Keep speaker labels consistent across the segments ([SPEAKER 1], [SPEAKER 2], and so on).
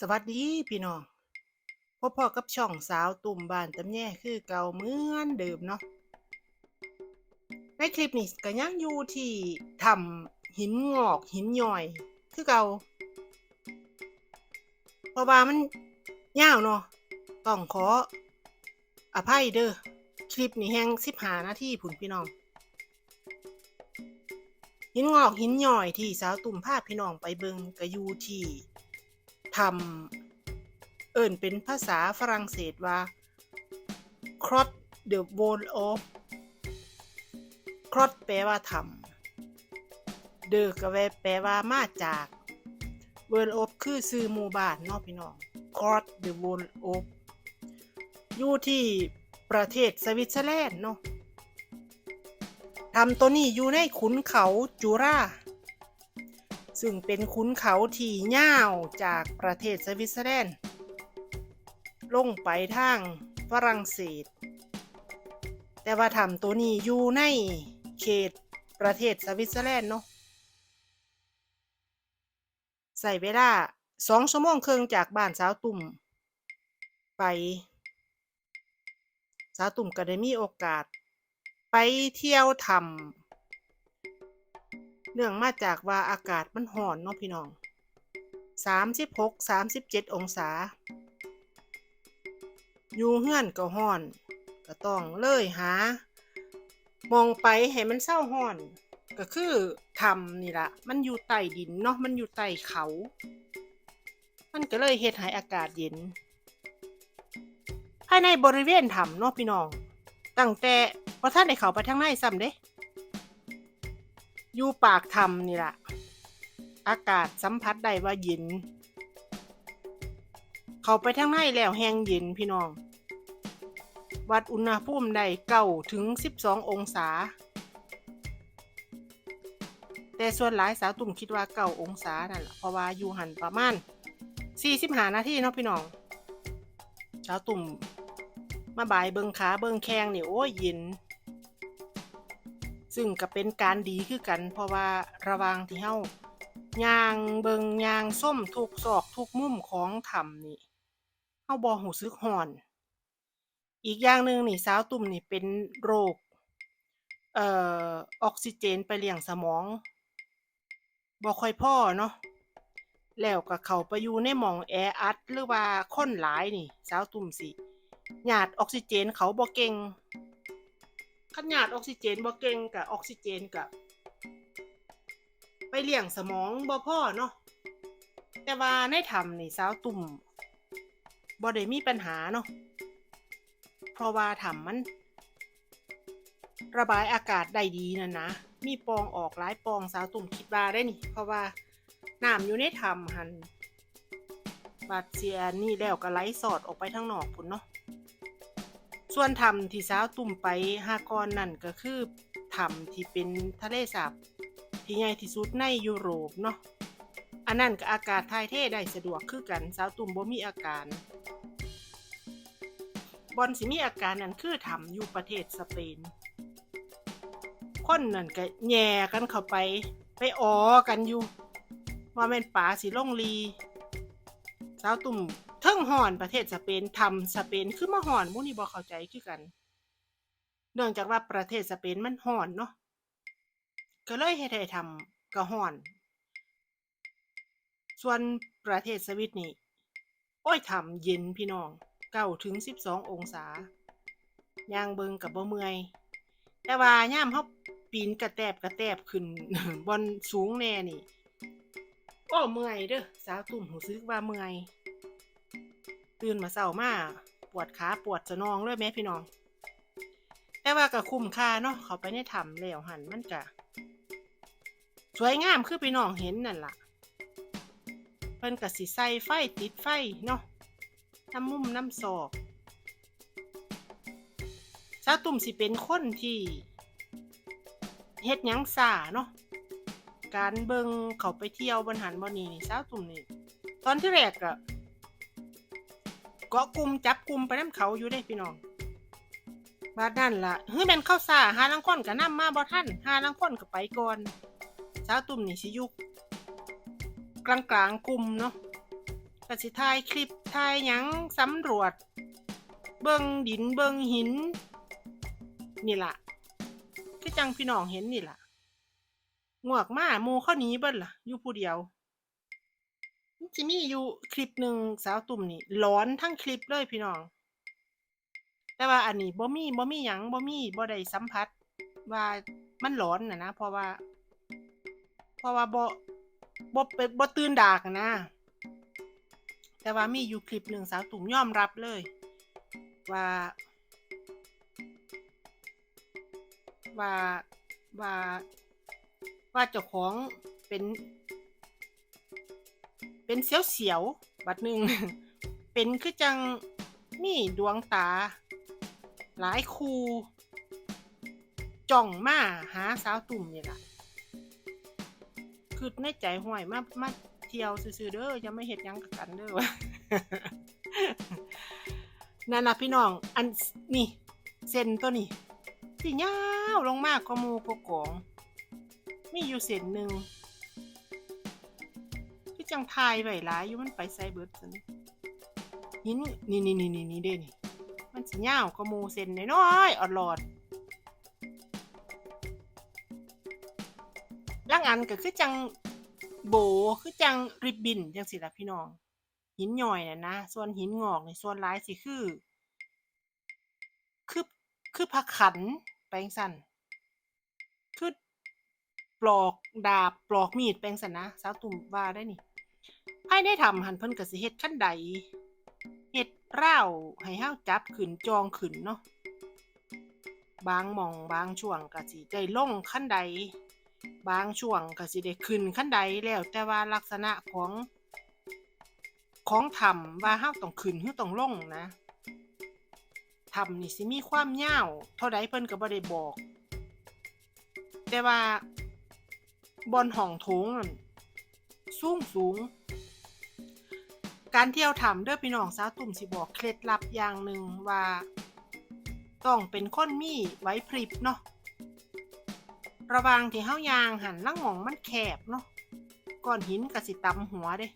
[SPEAKER 1] สวัสดีพี่น้องพบพ่อกับช่องสาวตุ่มบ้านตำแย่คือเก่าเหมือนเดิมเนาะในคลิปนี้ก็ยังอยู่ที่ทำหินงอกหินย่อย คือเก่าเพราะว่ามันยาวเนาะต้องขออภัยเด้อคลิปนี้แห้งสิบหานาทีผุนพี่น้อง หินงอกหินย่อยที่สาวตุ่มพาพี่น้องไปเบิงก็อยู่ที่ ทำเอิ่นเป็นภาษาฝรั่งเศสว่า cross the wall of cross แปลว่าทำ the ก็แปลว่ามาจาก wall of คือซื้อหมู่บ้านเนาะพี่น้อง cross the wall of อยู่ที่ประเทศสวิตเซอร์แลนด์เนาะทำตัวนี้อยู่ในขุนเขาจูรา ซึ่งเป็นขุนเขาที่ยาวจากประเทศสวิตเซอร์แลนด์ ลงไปทางฝรั่งเศส แต่ว่าทำตัวนี้อยู่ในเขตประเทศสวิตเซอร์แลนด์เนาะใส่เวลาสองชั่วโมงครึ่งจากบ้านสาวตุ่ม ไป สาวตุ่มก็ได้มีโอกาส ไปเที่ยวทำ เนื่องมาจากว่าอากาศมันร้อนเนาะพี่น้องสามสิบหกสามสิบเจ็ดองศา อยู่เฮือนก็ร้อน ก็ต้องเลยหา มองไปให้มันเศร้าร้อน ก็คือทำนี่ละมันอยู่ใต้ดินเนาะมันอยู่ใต้เขา มันก็เลยเฮ็ดให้อากาศเย็น ภายในบริเวณถ้ำเนาะพี่น้องตั้งแต่พอท่านได้เข้าไปทางในซ้ำเด้ อยู่ปากถ้ำนี่ล่ะ อากาศสัมผัสได้ว่าเย็น เข้าไปทางในแล้วแห้งเย็นพี่น้อง วัดอุณหภูมิได้เก้าถึงสิบสององศา แต่ส่วนหลายสาวตุ่มคิดว่าเก้าองศานั่นแหละเพราะว่าอยู่หันประมาณสี่สิบห้านาทีเนาะพี่น้องสาวตุ่มมาบายเบิงขาเบิงแข้งนี่โอ้ยเย็น ซึ่งก็เป็นการดีคือกัน เพราะว่าระวางที่เฮาย่างเบิงย่างส้มทุกซอกทุกมุมของถ้ำนี่เฮาบ่หูซึกฮ้อน อีกอย่างหนึ่งนี่สาวตุ่มนี่เป็นโรคเอ่อออกซิเจนไปเลี้ยงสมองบ่ค่อยพ่อเนาะแล้วก็เข้าไปอยู่ในหม่องแออัดหรือว่าคนหลายนี่ สาวตุ่มสิหยาดออกซิเจนเขาบ่เก่ง คันหยาดออกซิเจนบ่เก่งกับออกซิเจนกับไปเลี้ยงสมองบ่พ่อเนาะแต่ว่าในถ้ำนี่สาวตุ่มบ่ได้มีปัญหาเนาะเพราะว่าถ้ำมัน ระบายอากาศได้ดีนั่นนะ มีปองออกหลายปองสาวตุ่มคิดว่าได้นี่ เพราะว่าน้ำอยู่ในถ้ำหันบาดเสียนี่แล้วก็ไหลสอดออกไปทางนอกพุ่นเนาะ ส่วนถ้ำที่สาวตุ่มไปหากอนนั่นก็คือถ้ำที่เป็นทะเลสาบที่ใหญ่ที่สุดในยุโรปเนาะอันนั้นก็อากาศทายเทได้สะดวกคือกันสาวตุ่มบ่มีอาการบอนสิมีอาการนั่นคือถ้ำอยู่ประเทศสเปน คนนั่นก็แย่กันเข้าไป ไปอ๋อกันอยู่ ว่าแม่นป่าสิล่องลีสาวตุ่ม เทิงห่อนประเทศสเปนทำสเปนคือมาห่อนมูนี่บ่เข้าใจคือกัน เนื่องจากว่าประเทศสเปนมันห่อนเนาะก็เลยเฮ็ดให้ทำก็ห่อน ส่วนประเทศสวิตนี่โอ้ยทำเย็นพี่น้องเก้าถึงสิบสององศาย่างเบิงกับบ่เมื่อย แต่ว่าย่ามเฮาปีนกระแตบกระแตบขึ้นบนสูงแน่นี่โอ้เมื่อยเด้อสาวตุ่มหูซึกว่าเมื่อย ตื่นมาเช้ามาปวดขาปวดสะนองเลยแม่พี่น้อง แต่ว่าก็คุ้มค่าเนาะเขาไปในถ้ำแล้วหันมันก็สวยงามคือพี่น้องเห็นนั่นล่ะเพิ่นก็สิใส่ไฟติดไฟเนาะน้ำมุมน้ำศอกสาวตุ่มสิเป็นคนที่เฮ็ดหยังซาเนาะการเบิงเขาไปเที่ยวบนหันบนนี้นี่สาวตุ่มนี่ตอนที่แรกอะ กาะกลุ่มจับกลุ่มไปน้ำเขาอยู่ได้พี่น้องบาดนั่นล่ะเฮ้ยแมนเข้าซาหาลังค้นก็นํมาบ่ทันหาลังค้นก็ไปก่อนสาวตุ่มนี่สิยุกกลางกลางกลุ่มเนาะก็สิถ่ายคลิปถ่ายหยังสำรวจ เบิงดินเบิงหิน นี่ล่ะคือจังพี่น้องเห็นนี่ล่ะงวกมาหมูเขาหนีเบิ้ล่ะอยู่ผู้เดียว จะมีอยู่คลิปหนึ่งสาวตุ่มนี่ร้อนทั้งคลิปเลยพี่น้อง แต่ว่าอันนี้บ่มีบ่มีหยังบ่มีบ่ได้สัมผัส ว่ามันร้อนนะนะเพราะว่า เพราะว่าบ่บ่เป็นบ่ตื่นดากนะ แต่ว่ามีอยู่คลิปหนึ่งสาวตุ่มยอมรับเลย ว่า ว่าว่าว่าเจ้าของเป็น เป็นเสียวเสียวๆบัดหนึ่ง เป็นคือจังมีดวงตา หลายคูจ้องมาหาสาวตุ่มนี่ล่ะคือในใจห่วยมามาเที่ยวซื่อๆเด้อจะไม่เห็ดยังกันเด้อวะนั่นล่ะพี่น้อง อันนี่เส้นตัวนี้สิยาวลงมากกว่ามูกว่ากอง มีอยู่เส้นหนึ่งี่จังทายไว้หลายอยู่มันไปไซเบิร์ดซันหินนี่นี่นี่นี่นี่เด้นี่ มันสิยาวกว่าหมูเส้นน้อยๆออดหลอดล่างอันก็คือจังโบคือจังริบบินจังสิละพี่น้อง หินหย่อยน่ะนะส่วนหินงอกในส่วนหลายสิคือ คือคือผักขันแปลงสันคือปลอกดาบปลอกมีดแปลงสันนะสาวตุ่มว่าได้นี่ ภายในถ้ำหันเพิ่นก็สิเฮ็ดขั้นใดเฮ็ดร่าวให้เฮาจับขึ้นจองขึ้นเนาะบางหม่องบางช่วงก็สิได้ลงขั้นใด บางช่วงก็สิได้ขึ้นขั้นใดแล้วแต่ว่าลักษณะของ ของถ้ำว่าเฮาต้องขึ้นหรือต้องลงนะถ้ำนี่สิมีความยาวเท่าใดเพิ่นก็บ่ได้บอก แต่ว่าบอนห้องโถงนั่นสูงสูง การเที่ยวถ้ำเด้อพี่น้องสาวตุ่มสิบอกเคล็ดลับอย่างหนึ่งว่า ต้องเป็นคนมีไหวพริบเนาะระวางที่เฮายางหันลังหมองมันแคบเนาะก้อนหินก็สิตำหัวเด้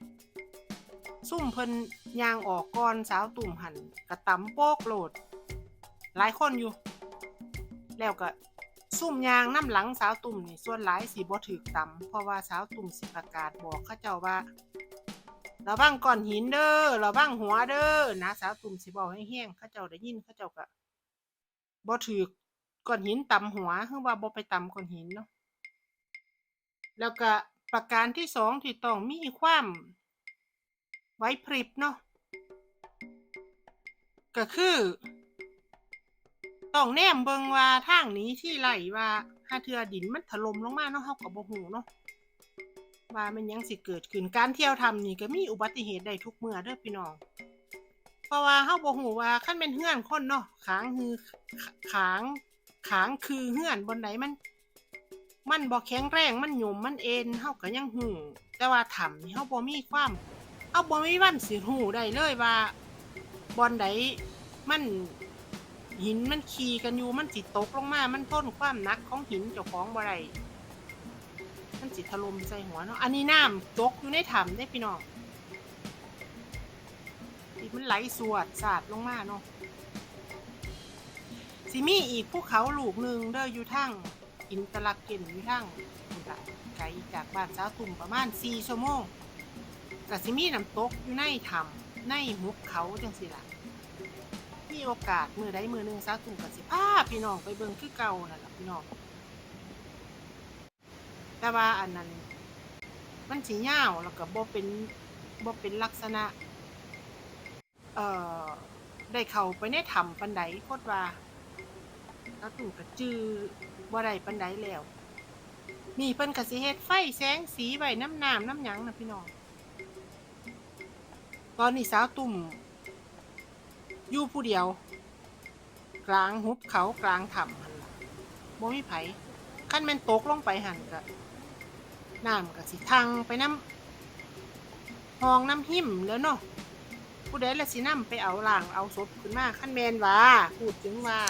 [SPEAKER 1] ซุ่มเพิ่นยางออกก่อนสาวตุ่มหันกระตำโปกโหลด หลายคนอยู่ แล้วก็ซุ่มยางน้ำหลังสาวตุ่มนี่ส่วนหลายสีบ่ถือตำเพราะว่าสาวตุ่มสิประกาศบอกเขาเจ้าว่า ระวังก้อนหินเด้อระวังหัวเด้อนะสาวตุ่มสิบอกแห้งเขาเจ้าได้ยินเขาเจ้าก็บ่ถือก้อนหินต่ำหัวคือว่าบ่ไปต่ำก้อนหินเนาะแล้วก็ประการที่สองที่ต้องมีความไว้พริบเนาะก็คือต้องแนมเบิงว่าทางนี้ที่ไหลว่าถ้าเทือดินมันถล่มลงมาเนาะเฮาก็บ่ฮู้เนาะ ว่ามันยังสิเกิดขึ้นการเที่ยวทำนี่ก็มีอุบัติเหตุได้ทุกเมื่อเด้อพี่น้อง เพราะว่าเฮาบ่ฮู้ว่าคันเป็นเฮือนคนเนาะขางฮือขางขางคือเฮือนบนไหนมัน มันบ่แข็งแรงมันหย่มมันเอ็นเฮาก็ยังฮู้แต่ว่าถ้ำนี่เฮาบ่มีความเอาบ่มีวันสิหูได้เลยว่าบอนใดมันหินมันขี่กันอยู่มันสิตกลงมา มันพ้นความหนักของหินเจ้าของบ่ได้ มันสิถล่มใส่หัวเนาะ อันนี้น้ำตกอยู่ในถ้ำได้พี่น้องที่มันไหลสวดสาดลงมาเนาะสิมีอีกภูเขาลูกหนึ่งเด้ออยู่ทั้งอินตะลักเก็นอยู่ทั้งไกลจากบ้านสาวตุ่มประมาณ4ชั่วโมงก็สิมีน้ำตกอยู่ในถ้ำในหุบเขาจังสิล่ะมีโอกาสมือใดมือหนึ่งสาวตุ่มก็สิพาพี่น้องไปเบิ่งคือเก่านั่นล่ะพี่น้อง แต่ว่าอันนั้น มันสิยาวแล้วก็บ่เป็นบ่เป็นลักษณะ เอ่อ ได้เข้าไปในถ้ำปานใดโคตรว่าสาวตุ่มก็จื้อบ่ได้ปานใดแล้วนี่เพิ่นก็สิเฮ็ดไฟแสงสีไว้น้ำน้ำน้ำหยังนะพี่น้อง ตอนนี้สาวตุ่มอยู่ผู้เดียว กลางหุบเขากลางถ้ำบ่มีไผขั้นแม่นตกลงไปหันก็ น้ำก็สิทังไปน้ำห้องน้ำหิมแล้วเนาะผู้ใดละสินำไปเอาล่างเอาศพขึ้นมาขั้นแมนว่าพูดถึงว่า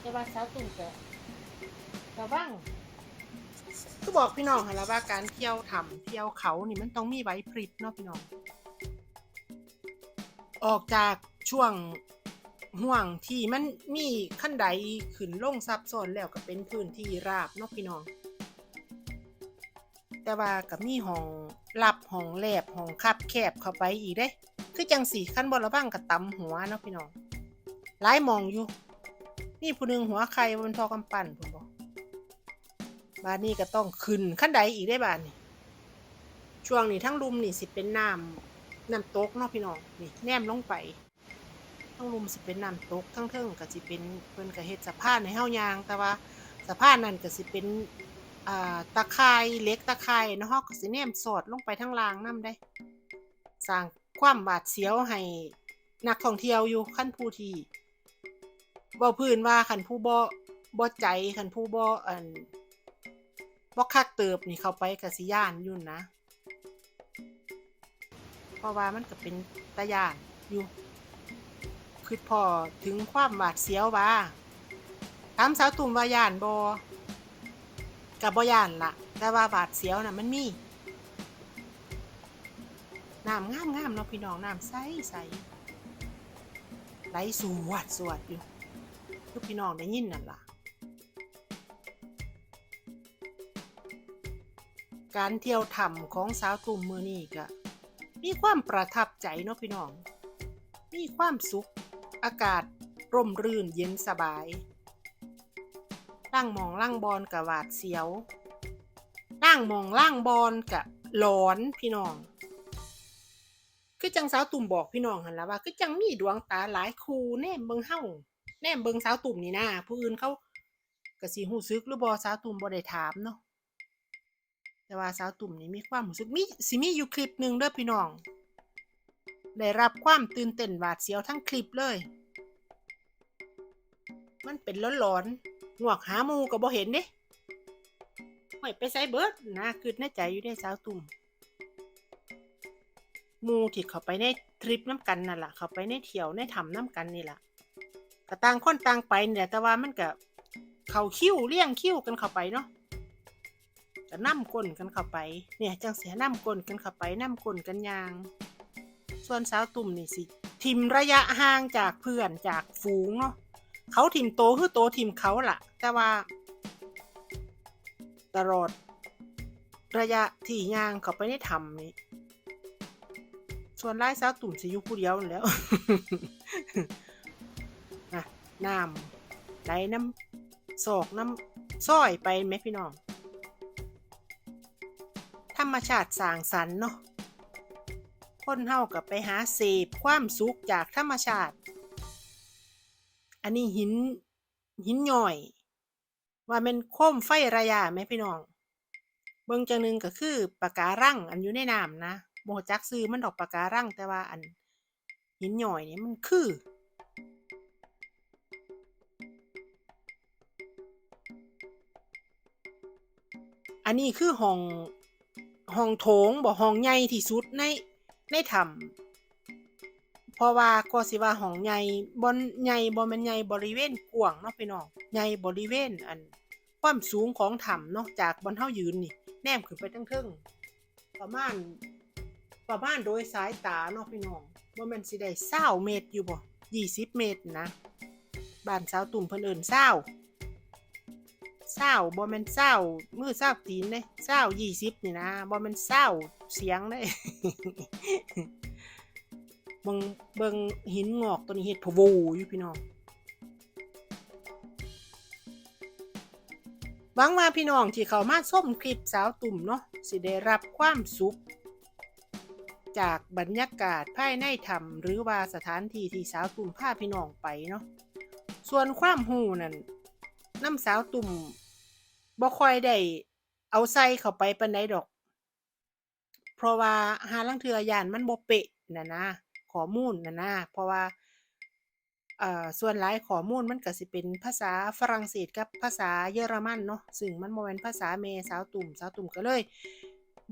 [SPEAKER 1] แต่ว่าสาวตุ่มก็ระวังก็บอกพี่น้องหั่นละว่าการเที่ยวถ้ำเที่ยวเขานี่มันต้องมีไหวพริบเนาะพี่น้อง ออกจากช่วงห่วงที่มันมีขั้นใดขึ้นลงซับซ้อนแล้วก็เป็นพื้นที่ราบเนาะพี่น้อง แต่ว่ากับมีห้องลับห้องแลบห้องคับแคบเข้าไปอีกเด้ คือจังสีขั้นบนระบ้างกับตำหัวเนาะพี่น้องหลายมองอยู่นี่ผู้หนึงหัวใครบนทอกำปั้นผมบอกบ้านนี้ก็ต้องขึ้นขั้นใดอีกได้บ้านนี่ช่วงนี้ทั้งลุมนี่สิเป็นน้ำน้ำตกเนาะพี่น้องนี่แนมลงไปทั้งลุมสิเป็นน้ำตกทั้งเทิงก็สิเป็นเพิ่นก็เฮ็ดสะพานให้เฮายางแต่ว่าสะพานนั่นก็สิเป็น ตะข่ายเล็กตะข่ายเนาะฮาก็สิแนมสอดลงไปทั้งล่างนํได้ สร้างความบาดเสียวให้นักท่องเที่ยวอยู่ขั้นผู้ที่บ่พื้นว่าคันผู้บ่บ่ใจคันผู้บ่อันบ่คักเติบนี่เข้าไปก็สิย่านยู่นนะ เพราะว่ามันก็เป็นตาย่านอยู่คือพอถึงความบาดเสียวว่าถามสาวตุ่มว่าย่านบ กับบ่ย่านละแต่ว่าบาดเสียวน่ะมันมีน้ำงามงามเนาะพี่น้องน้ำใสใสไหลสวดสวดอยู่คือพี่น้องได้ยินนั่นล่ะ การเที่ยวถ้ำของสาวตุ่มมือนี่ก็มีความประทับใจเนาะพี่น้อง มีความสุข อากาศร่มรื่นเย็นสบาย ล่างมองล่างบอลกับหวาดเสียวล่างมองล่างบอลกับหลอนพี่น้อง คือจังสาวตุ่มบอกพี่น้องหันและว่า คือจังมีดวงตาหลายคูแนมเบิงเฮาแนมเบิงสาวตุ่มนี่นะผู้อื่นเขาก็สิฮู้ซึกหรือบ่สาวตุ่มบ่ได้ถามเนาะแต่ว่าสาวตุ่มนี่มีความรู้สึกมีสิมีอยู่คลิปหนึ่งเด้อพี่น้อง ได้รับความตื่นเต้นหวาดเสียวทั้งคลิปเลย มันเป็นร้อนๆ งวกหาหมูก็บ่เห็นเด้ห่วยไปใส่เบิดนะคือในใจอยู่ได้สาวตุ่มมูที่เขาไปในทริปน้ำกันนั่นล่ะเขาไปในเที่ยวในถ้ำน้ำกันนี่แหละก็ต่างคนต่างไปเนี่แหละแต่ว่ามันก็เขาคิ้วเลี่ยงคิ้วกันเข้าไปเนาะก็นั่ก้นกันเข้าไป เนี่ยจังเสียนั่ก้นกันเข้าไปนั่ก้นกันยาง ส่วนสาวตุ่มนี่สิ ทิมระยะห่างจากเพื่อนจากฝูงเนาะ เขาทิมโตคือโตทิมเขาล่ะ แต่ว่า ตลอด ระยะที่ย่างเขาไปในถ้ำนี่ส่วนไล่สาวตุ่มสิยู่ผู้เดียวแล้วนะน้ำไหลน้ำศอกน้ำซ้อยไปไหมพี่น้อง ธรรมชาติสร้างสรรค์เนาะคนเฮากับไปหาเสพความสุขจากธรรมชาติ อันนี้หินหินย่อย ว่าเป็นโคมไฟระยะไหมพี่น้อง เบิ่งจังหนึงก็คือปะการังอันอยู่ในน้ำนะโมจักซื้อมันดอกปะการังแต่ว่าอันหินย่อยนี่มันคืออันนี้คือห้องห้องโถงบ่ห้องใหญ่ที่สุดในในถ้ำ เพราะว่าก็สิว่าห้องใหญ่บ่ใหญ่บ่แม่นใหญ่บริเวณกว้างเนาะพี่น้องใหญ่บริเวณอันความสูงของถ้ำเนาะจากบนเฮายืนนี่แนมขึ้นไปทั้งเทิงประมาณประมาณโดยสายตาเนาะพี่น้องบ่แม่นสิได้20เมตรอยู่บ่20เมตรนะบ้านสาวตุ่มเพิ่นเอิ้น20เศร้าบ่แม่นเศร้ามือเศร้าตีนเด้เศร้ายี่สิบนี่นะบ่แม่นเศร้าเสียงเด้ เบิงเบิงหินงอกตัวนี้เฮ็ดพะโวอยู่พี่น้องหวังว่าพี่น้องที่เข้ามาชมคลิปสาวตุ่มเนาะสิได้รับความสุข จากบรรยากาศภายในถ้ำหรือว่าสถานที่ที่สาวตุ่มพาพี่น้องไปเนาะส่วนความหูนั่นน้ำสาวตุ่มบ่ค่อยได้เอาใส่เข้าไปปานใดดอก เพราะว่าหาลางเทื่อยานมันบ่เป๊ะน่ะนะ ข้อมูลน่ะนะเพราะว่าส่วนหลายข้อมูลมันก็สิเป็นภาษาฝรั่งเศสกับภาษาเยอรมันเนาะซึ่งมันบ่แม่นภาษาแม่สาวตุ่มสาวตุ่มก็เลย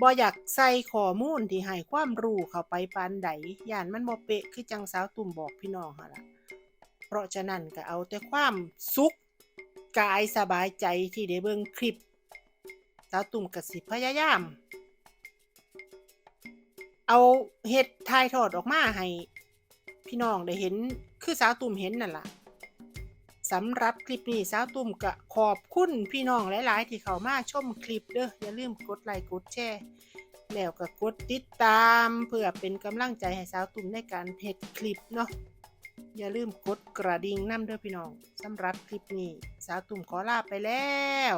[SPEAKER 1] บ่อยากใส่ข้อมูลที่ให้ความรู้เข้าไปปานใดย่านมันบ่เปะคือจังสาวตุ่มบอกพี่น้องหั่นล่ะเพราะฉะนั้นก็เอาแต่ความสุขกายสบายใจที่ได้เบิ่งคลิปสาวตุ่มก็สิพยายาม เอาเฮ็ดถ่ายทอดออกมาให้พี่น้องได้เห็นคือสาวตุ่มเห็นนั่นล่ะสำหรับคลิปนี้สาวตุ่มก็ขอบคุณพี่น้องหลาย ๆ ที่เข้ามาชมคลิปเด้ออย่าลืมกดไลค์กดแชร์แล้วก็กดติดตามเพื่อเป็นกำลังใจให้สาวตุ่มในการเฮ็ดคลิปเนาะอย่าลืมกดกระดิ่งนำเด้อพี่น้องสำหรับคลิปนี้ สาวตุ่มขอลาไปแล้ว